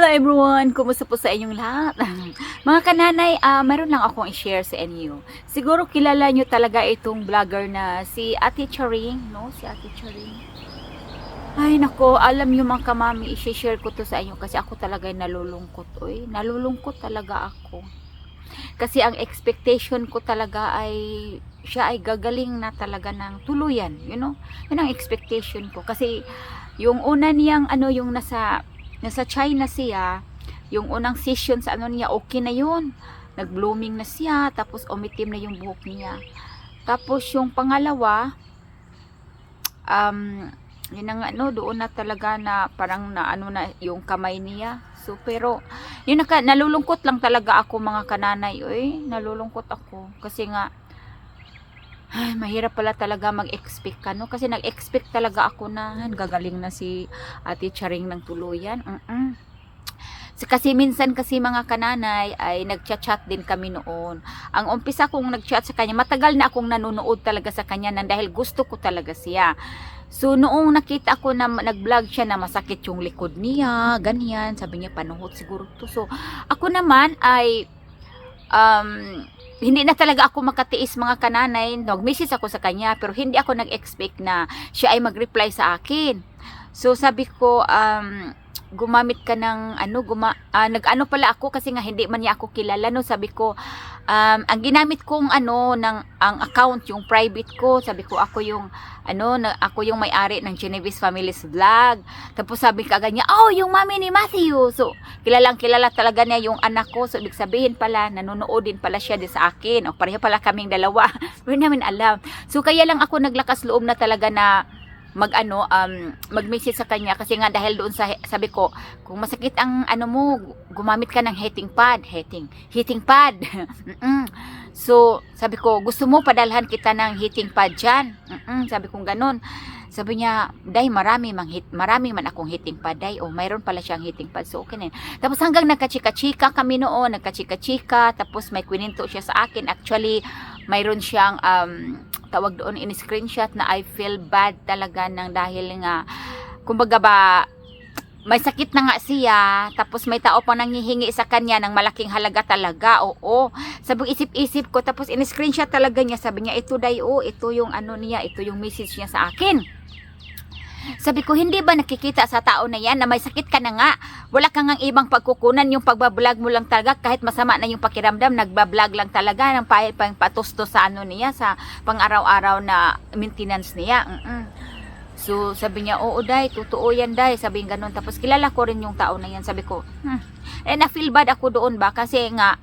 Hello everyone! Kumusta po sa inyong lahat? Mga kananay, ah meron lang akong i-share sa inyo. Siguro kilala nyo talaga itong vlogger na si Ate Charing, no? Si Ate Charing. Ay nako, alam nyo mga kamami, i-share ko to sa inyo kasi ako talaga ay nalulungkot. Oy, nalulungkot talaga ako. Kasi ang expectation ko talaga ay siya ay gagaling na talaga ng tuluyan, you know? Yun ang expectation ko. Kasi yung una niyang ano, yung nasa nasa China siya, yung unang session sa ano niya, okay na yun. Nag-blooming na siya, tapos umitim na yung buhok niya. Tapos yung pangalawa, um, yun ang ano, doon na talaga na parang na ano na yung kamay niya. So, pero, yun nalulungkot lang talaga ako mga kananay. Uy, nalulungkot ako. Kasi nga, ay, mahirap pala talaga mag-expect ka, no? Kasi nag-expect talaga ako na "Han, gagaling na si Ate Charing ng tuluyan. Mm-mm. So, Kasi minsan kasi mga kananay ay nagchat-chat din kami noon. Ang umpisa kong nagchat sa kanya, matagal na akong nanonood talaga sa kanya nang dahil gusto ko talaga siya. So noong nakita ko na nag-vlog siya na masakit yung likod niya, ganyan, sabi niya panuhot siguro to. So ako naman ay um, hindi na talaga ako makatiis mga kananay. Nag-message ako sa kanya pero hindi ako nag-expect na siya ay mag-reply sa akin. So sabi ko, um, gumamit ka ng ano, guma, ah, nag-ano pala ako kasi nga hindi man niya ako kilala no. Sabi ko, um, ang ginamit kong ano ng ang account yung private ko, sabi ko ako yung ano, na, ako yung may-ari ng Genevieve Family's Vlog. Tapos sabi ka niya, oh, yung mami ni Matthew. So, kilalang kilala talaga niya yung anak ko. So, ibig sabihin pala, nanonood din pala siya din sa akin. O, pareho pala kaming dalawa. Hindi namin alam. So, kaya lang ako naglakas loob na talaga na mag ano um mag-message sa kanya kasi nga dahil doon sa sabi ko kung masakit ang ano mo gumamit ka ng heating pad heating heating pad so sabi ko gusto mo padalhan kita ng heating pad diyan sabi kong ganun sabi niya, day marami mang hit, marami man akong hitting pad day. O mayroon pala siyang hitting pad. So okay na. Tapos hanggang nagkachika-chika kami noon, nagkachika-chika, tapos may kwininto siya sa akin. Actually, mayroon siyang um, tawag doon in screenshot na I feel bad talaga nang dahil nga kumbaga ba may sakit na nga siya tapos may tao pa nanghihingi sa kanya ng malaking halaga talaga oo. Sabi isip-isip ko tapos in screenshot talaga niya sabi niya ito day oh ito yung ano niya ito yung message niya sa akin sabi ko, hindi ba nakikita sa tao na yan na may sakit ka na nga? Wala kang ang ibang pagkukunan, yung pagbablog mo lang talaga, kahit masama na yung pakiramdam, nagbablog lang talaga ng pahil pang patusto sa ano niya, sa pang-araw-araw na maintenance niya. Mm-mm. So, sabi niya, oo, day, totoo yan, day. Sabi niya ganun. Tapos, kilala ko rin yung tao na yan. Sabi ko, hmm. Eh, na-feel bad ako doon ba? Kasi nga,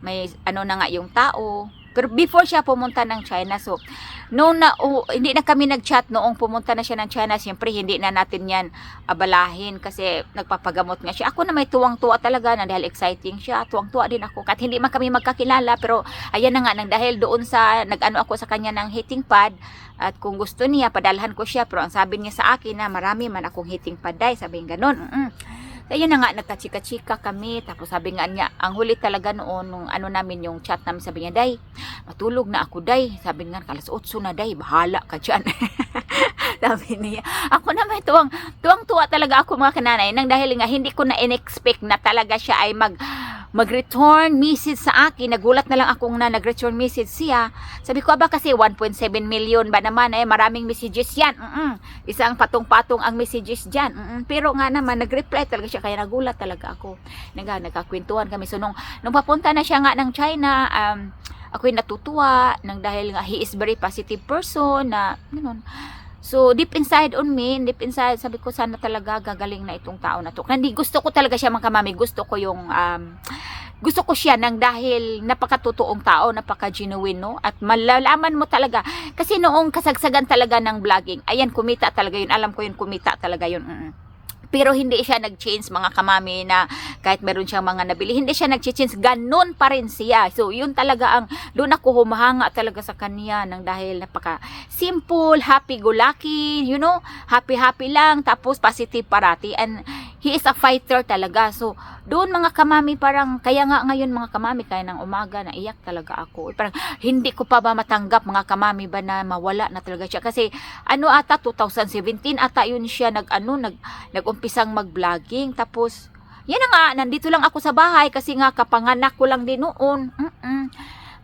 may ano na nga yung tao. Pero before siya pumunta ng China, so, noong na, oh, hindi na kami nag-chat noong pumunta na siya ng China, siyempre hindi na natin yan abalahin kasi nagpapagamot nga siya. Ako na may tuwang-tuwa talaga na dahil exciting siya, tuwang-tuwa din ako. Kahit hindi man kami magkakilala, pero ayan na nga, nang dahil doon sa, nag-ano ako sa kanya ng hitting pad, at kung gusto niya, padalhan ko siya, pero ang sabi niya sa akin na marami man akong hitting pad, day, sabi niya ganun. Mm-mm. Kaya na nga, nagkachika-chika kami. Tapos sabi nga niya, ang huli talaga noon, nung ano namin, yung chat namin, sabi niya, Day, matulog na ako, Day. Sabi nga, kalas 8 na, Day, bahala ka dyan. sabi niya, ako naman tuwang, tuwang-tuwa talaga ako mga kananay, nang dahil nga, hindi ko na in-expect na talaga siya ay mag, mag-return message sa akin. Nagulat na lang akong na nag-return message siya. Sabi ko, aba kasi 1.7 million ba naman, eh, maraming messages yan. Mm-mm. Isang patong-patong ang messages dyan. Mm-mm. Pero nga naman, nag-reply talaga siya, kaya nagulat talaga ako. Naga, nagkakwentuhan kami. So, nung, nung papunta na siya nga ng China, um, ako'y natutuwa nang dahil nga he is very positive person na, ganun. So, deep inside on me, deep inside, sabi ko, sana talaga gagaling na itong tao na to. Hindi, gusto ko talaga siya mga kamami. Gusto ko yung, um, gusto ko siya nang dahil napakatotoong tao, napaka-genuine, no? At malalaman mo talaga. Kasi noong kasagsagan talaga ng vlogging, ayan, kumita talaga yun. Alam ko yun, kumita talaga yun. Mm-mm. Pero hindi siya nag-change mga kamami na kahit meron siyang mga nabili, hindi siya nag-change. Ganun pa rin siya. So, yun talaga ang, doon ako humahanga talaga sa kanya nang dahil napaka simple, happy-go-lucky, you know, happy-happy lang, tapos positive parati. And he is a fighter talaga. So, doon mga kamami parang, kaya nga ngayon mga kamami, kaya ng umaga, naiyak talaga ako. Parang, hindi ko pa ba matanggap mga kamami ba na mawala na talaga siya. Kasi, ano ata, 2017 ata yun siya nag, ano, nag, nag-umpisang mag-vlogging. Tapos, yan nga, nandito lang ako sa bahay kasi nga kapanganak ko lang din noon. Mm-mm.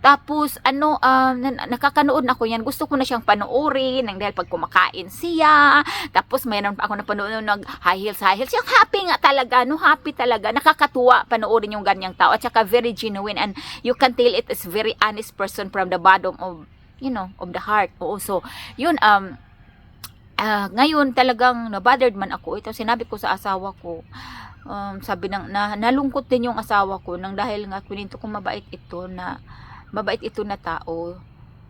Tapos, ano, um, na- nakakanood na ako yan. Gusto ko na siyang panoorin nang dahil pag kumakain siya. Tapos, mayroon pa ako na panoorin nag high heels, high heels. Yung happy nga talaga, no, happy talaga. Nakakatuwa panoorin yung ganyang tao. At saka very genuine and you can tell it is very honest person from the bottom of, you know, of the heart. Oo, so, yun, um, ah, ngayon talagang nabothered man ako. Ito sinabi ko sa asawa ko. Um, sabi ng na, nalungkot din yung asawa ko nang dahil nga kuninto ko mabait ito na mabait ito na tao.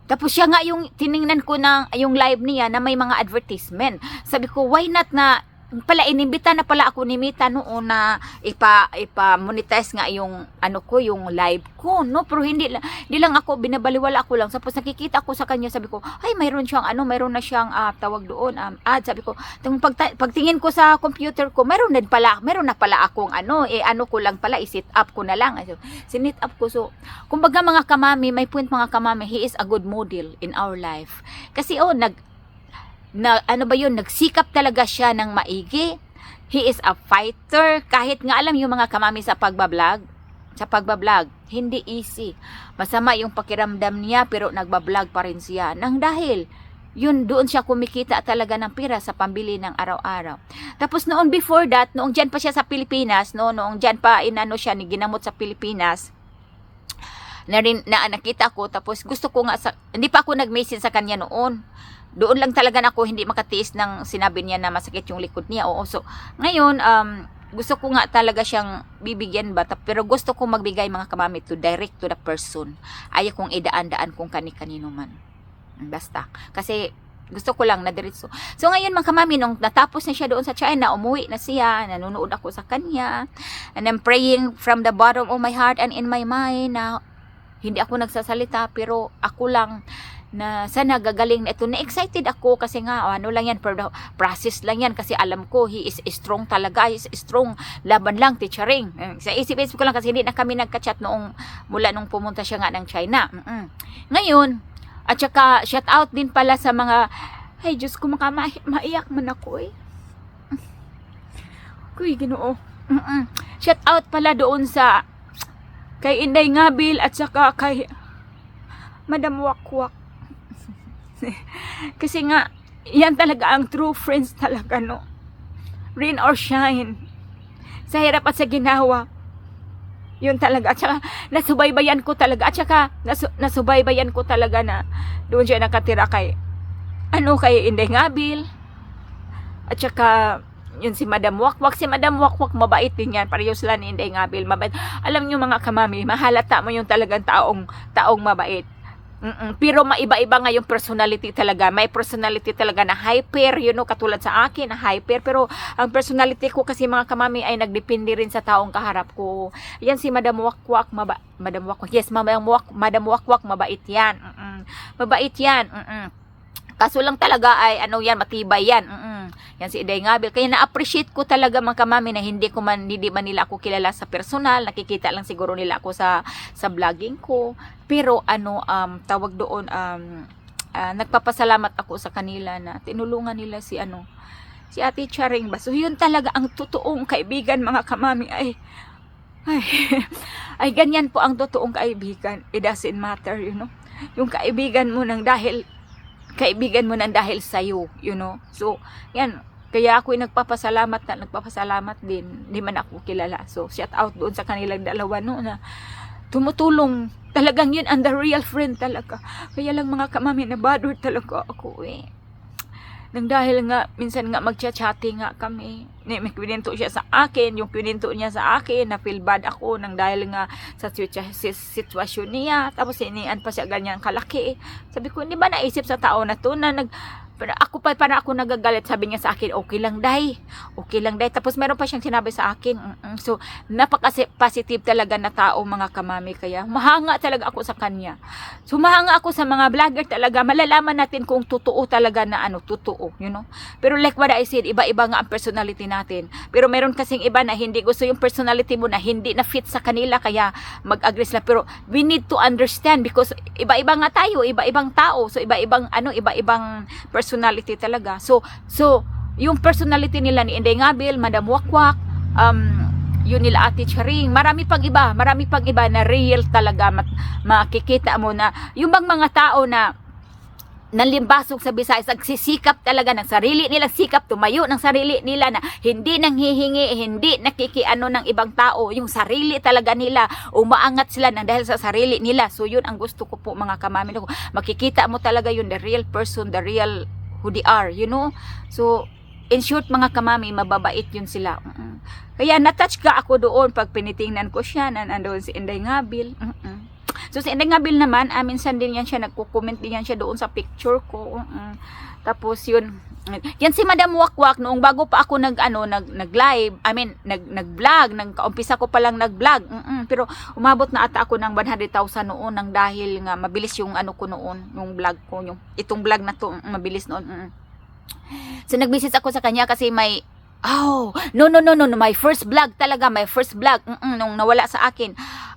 Tapos siya nga yung tiningnan ko ng yung live niya na may mga advertisement. Sabi ko, why not na pala inimbita na pala ako ni Mita noon na ipa ipa monetize nga yung ano ko yung live ko no? Pero hindi hindi lang ako binabaliwala ako lang. Tapos nakikita ko sa kanya sabi ko ay mayroon siyang ano mayroon na siyang ah, tawag doon um, ad. Sabi ko tung pagta- pagtingin ko sa computer ko mayroon din pala mayroon na pala akong ano eh ano ko lang pala i-set up ko na lang. So, sinit up ko. So kumbaga mga kamami may point mga kamami he is a good model in our life. Kasi oh nag na ano ba yun, nagsikap talaga siya ng maigi. He is a fighter. Kahit nga alam yung mga kamami sa pagbablog, sa pagbablog, hindi easy. Masama yung pakiramdam niya pero nagbablog pa rin siya. Nang dahil, yun doon siya kumikita talaga ng pira sa pambili ng araw-araw. Tapos noon before that, noong dyan pa siya sa Pilipinas, no, noong dyan pa inano siya ni ginamot sa Pilipinas, na rin na nakita ko tapos gusto ko nga sa, hindi pa ako nag-message sa kanya noon doon lang talaga ako hindi makatiis ng sinabi niya na masakit yung likod niya. Oo so ngayon um gusto ko nga talaga siyang bibigyan ba? Tap- pero gusto ko magbigay mga kamami to direct to the person. Ayaw kong idaan-daan kung kani-kanino man. Basta. Kasi gusto ko lang na diretso. So ngayon mga kamami, nung natapos na siya doon sa China, umuwi na siya, nanonood ako sa kanya, and I'm praying from the bottom of my heart and in my mind na hindi ako nagsasalita pero ako lang na sana gagaling na ito. Na-excited ako kasi nga ano lang yan, process lang yan kasi alam ko he is strong talaga, he is strong. Laban lang, teachering. Eh, Sa isip-isip ko lang kasi hindi na kami nagka-chat noong mula nung pumunta siya nga ng China. Mm-mm. Ngayon, at saka shout out din pala sa mga ay Diyos ko maka ma- maiyak man ako eh. Kuy, ginoo. Mm-mm. Shout out pala doon sa kay Inday Ngabil at saka kay Madam Wakwak. Kasi nga, yan talaga ang true friends talaga, no? Rain or shine. Sa hirap at sa ginawa. Yun talaga. At saka, nasubaybayan ko talaga. At saka, nasu- nasubaybayan ko talaga na doon siya nakatira kay, ano, kay Inday Ngabil. At saka, yun si Madam Wakwak. Si Madam Wakwak, mabait din yan. Parehas lang ni Inday Ngabil. Mabait. Alam nyo mga kamami, mahalata mo yung talagang taong, taong mabait. Mm-mm. Pero maiba-iba nga yung personality talaga. May personality talaga na hyper, you know, katulad sa akin, na hyper. Pero ang personality ko kasi mga kamami ay nagdepende rin sa taong kaharap ko. Yan si Madam Wakwak, maba Madam Wakwak. Yes, Madam Wak Madam Wakwak, mabait yan. Mm-mm. Mabait yan. Mm-mm. Kaso lang talaga ay ano yan, matibay yan. Mm-mm. Yan si Iday Ngabil. Kaya na-appreciate ko talaga mga kamami na hindi ko man, hindi man nila ako kilala sa personal. Nakikita lang siguro nila ako sa, sa vlogging ko. Pero ano, um, tawag doon, um, ah, nagpapasalamat ako sa kanila na tinulungan nila si ano, si Ate Charing ba. So yun talaga ang totoong kaibigan mga kamami ay, ay, ay ganyan po ang totoong kaibigan. It doesn't matter, you know. Yung kaibigan mo nang dahil kaibigan mo nang dahil sa iyo, you know. So, yan. Kaya ako nagpapasalamat na nagpapasalamat din. Hindi man ako kilala. So, shout out doon sa kanilang dalawa no na tumutulong. Talagang yun ang the real friend talaga. Kaya lang mga kamami na bothered talaga ako eh. Nang dahil nga, minsan nga magchat-chatting nga kami. May kwininto siya sa akin, yung kwininto niya sa akin, na feel bad ako nang dahil nga sa sitwasyon niya. Tapos inian pa siya ganyan kalaki. Sabi ko, hindi ba naisip sa tao na to na nag, pero ako pa, para ako nagagalit, sabi niya sa akin, okay lang, day. Okay lang, day. Tapos meron pa siyang sinabi sa akin. Mm-mm. So, napaka-positive talaga na tao, mga kamami. Kaya, mahanga talaga ako sa kanya. So, mahanga ako sa mga vlogger talaga. Malalaman natin kung totoo talaga na ano, totoo, you know. Pero like what I said, iba-iba nga ang personality natin. Pero meron kasing iba na hindi gusto yung personality mo na hindi na fit sa kanila, kaya mag-agree sila. Pero we need to understand because iba-iba nga tayo, iba-ibang tao. So, iba-ibang, ano, iba-ibang personality talaga. So, so, yung personality nila ni Inday Ngabil, Madam Wakwak, um, yun nila Ate Charing. Marami pang iba, marami pang iba na real talaga mat, makikita mo na yung bang mga tao na nanlimbasok sa Visayas, nagsisikap talaga ng sarili nilang sikap, tumayo ng sarili nila na hindi nang hihingi, hindi nakikiano ng ibang tao, yung sarili talaga nila, umaangat sila ng dahil sa sarili nila. So yun ang gusto ko po mga kamamin ko. Makikita mo talaga yun, the real person, the real who they are, you know? So, in short mga kamami, mababait yun sila. Mm-mm. Kaya natouch ka ako doon pag pinitingnan ko siya na nandoon si Inday Ngabil. Mm-mm. So si Ngabil naman, ah, minsan din yan siya, nagko-comment din yan siya doon sa picture ko. Mm-mm. Tapos yun, yan si Madam Wakwak noong bago pa ako nag ano nag nag-live, I mean nag nag-vlog, nang kaumpisa ko pa lang nag-vlog. Mm-mm. Pero umabot na ata ako ng 100,000 noon nang dahil nga mabilis yung ano ko noon, yung vlog ko, yung itong vlog na to, mm, mabilis noon. Mm. So nag-visit ako sa kanya kasi may Oh, no, no, no, no, no. My first vlog talaga, my first vlog. Mm-mm, nung nawala sa akin.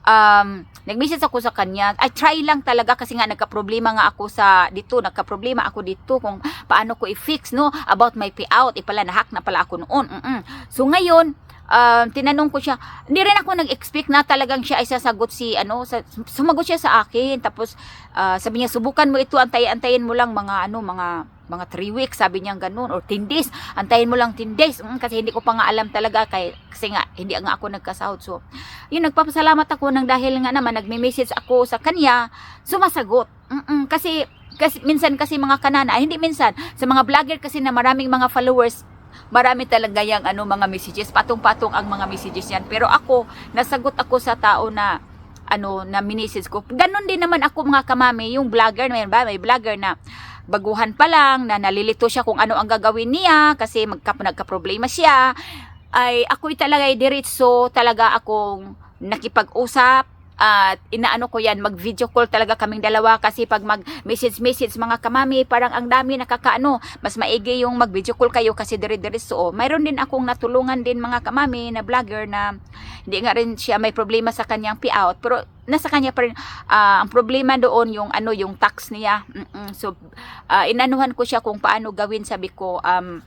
Um, nag-message ako sa kanya. I try lang talaga kasi nga nagka-problema nga ako sa dito, nagka-problema ako dito kung paano ko i-fix, no? About my payout. Ipala, nahack na pala ako noon. Mm-mm. So ngayon, um, tinanong ko siya, hindi rin ako nag-expect na talagang siya ay sasagot si, ano, sa, sumagot siya sa akin. Tapos, ah, sabi niya, subukan mo ito, antay-antayin mo lang mga, ano, mga, mga 3 weeks, sabi niya ganun, or 10 days, antayin mo lang 10 days, Mm, kasi hindi ko pa nga alam talaga, kay, kasi nga, hindi nga ako nagkasahod. So, yun, nagpapasalamat ako nang dahil nga naman, nagme-message ako sa kanya, sumasagot. Mm-mm, kasi, kasi, minsan kasi mga kanana, ay, hindi minsan, sa mga vlogger kasi na maraming mga followers, marami talaga yung ano, mga messages, patong-patong ang mga messages yan. Pero ako, nasagot ako sa tao na, ano, na minisis ko. Ganon din naman ako mga kamami, yung vlogger, may, ba, may vlogger na baguhan pa lang, na nalilito siya kung ano ang gagawin niya, kasi magka, nagka-problema siya, ay ako'y talaga diretso. Talaga akong nakipag-usap, at inaano ko yan, mag-video call talaga kaming dalawa kasi pag mag-message-message mga kamami, parang ang dami nakakaano, mas maigi yung mag-video call kayo kasi dire-diretso. Oh, mayroon din akong natulungan din mga kamami na vlogger na hindi nga rin siya may problema sa kanyang payout, pero nasa kanya pa rin ah, ang problema doon yung ano yung tax niya. Mm-mm. So ah, inanuhan ko siya kung paano gawin sabi ko um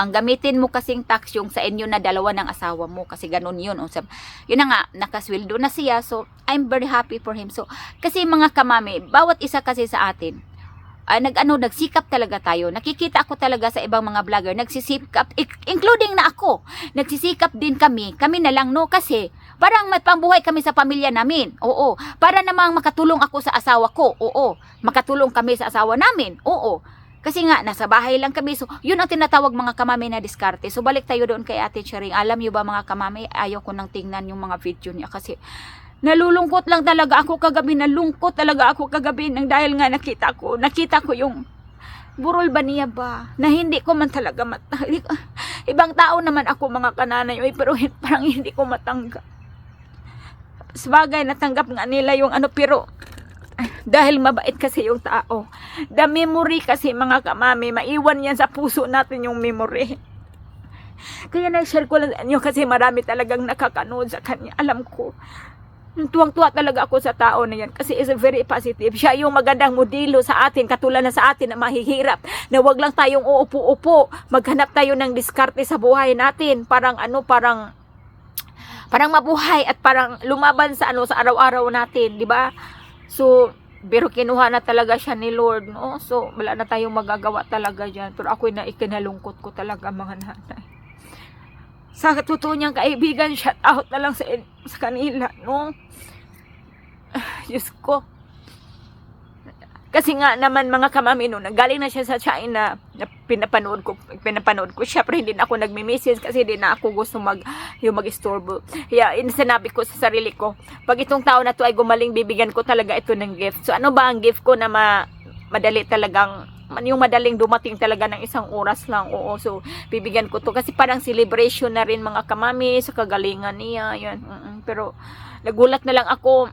ang gamitin mo kasing tax yung sa inyo na dalawa ng asawa mo kasi ganun yun. O, sab- yun na nga, nakasweldo na siya. So, I'm very happy for him. So, kasi mga kamami, bawat isa kasi sa atin, ah, nag ano nagsikap talaga tayo. Nakikita ako talaga sa ibang mga vlogger nagsisikap ik- including na ako. Nagsisikap din kami. Kami na lang no kasi parang may pambuhay kami sa pamilya namin. Oo. Para namang makatulong ako sa asawa ko. Oo. Makatulong kami sa asawa namin. Oo. Kasi nga, nasa bahay lang kami. So, yun ang tinatawag mga kamami na diskarte. So, balik tayo doon kay Ate Charing. Alam niyo ba mga kamami, ayaw ko nang tingnan yung mga video niya kasi nalulungkot lang talaga ako kagabi. Nalungkot talaga ako kagabi nang dahil nga nakita ko. Nakita ko yung burol ba niya ba? Na hindi ko man talaga mat... Ibang tao naman ako mga kananay. Pero parang hindi ko matanggap. Sabagay, natanggap nga nila yung ano, pero dahil mabait kasi yung tao. The memory kasi mga kamami, maiwan yan sa puso natin yung memory. Kaya nag-share ko lang inyo kasi marami talagang nakakanood sa kanya. Alam ko, tuwang-tuwa talaga ako sa tao na yan kasi is very positive. Siya yung magandang modelo sa atin, katulad na sa atin na mahihirap, na wag lang tayong uupo-upo, maghanap tayo ng diskarte sa buhay natin. Parang ano, parang parang mabuhay at parang lumaban sa ano sa araw-araw natin, di ba? So, pero kinuha na talaga siya ni Lord, no? So, wala na tayong magagawa talaga dyan. Pero ako'y na ikinalungkot ko talaga mga nanay. Sa totoo niyang kaibigan, shout out na lang sa, sa kanila, no? Diyos ko. Kasi nga naman mga kamami no, galing na siya sa China, na pinapanood ko, pinapanood ko siya, pero hindi na ako nagme-message kasi hindi na ako gusto mag, yung mag-istorbo. Kaya in sinabi ko sa sarili ko, pag itong tao na to ay gumaling, bibigyan ko talaga ito ng gift. So ano ba ang gift ko na ma, madali talagang, yung madaling dumating talaga ng isang oras lang. Oo, so bibigyan ko to kasi parang celebration na rin mga kamami sa kagalingan niya. Mm-mm. Pero nagulat na lang ako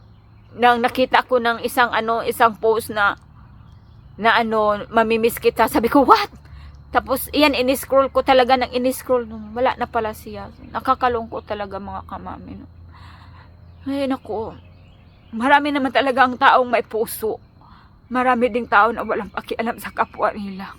nang nakita ko ng isang ano, isang post na na ano, mamimiss kita. Sabi ko, what? Tapos, iyan, in-scroll ko talaga ng in-scroll. Wala na pala siya. Nakakalungkot talaga mga kamami. No. Ay, naku. Marami naman talaga ang taong may puso. Marami ding tao na walang pakialam sa kapwa nila.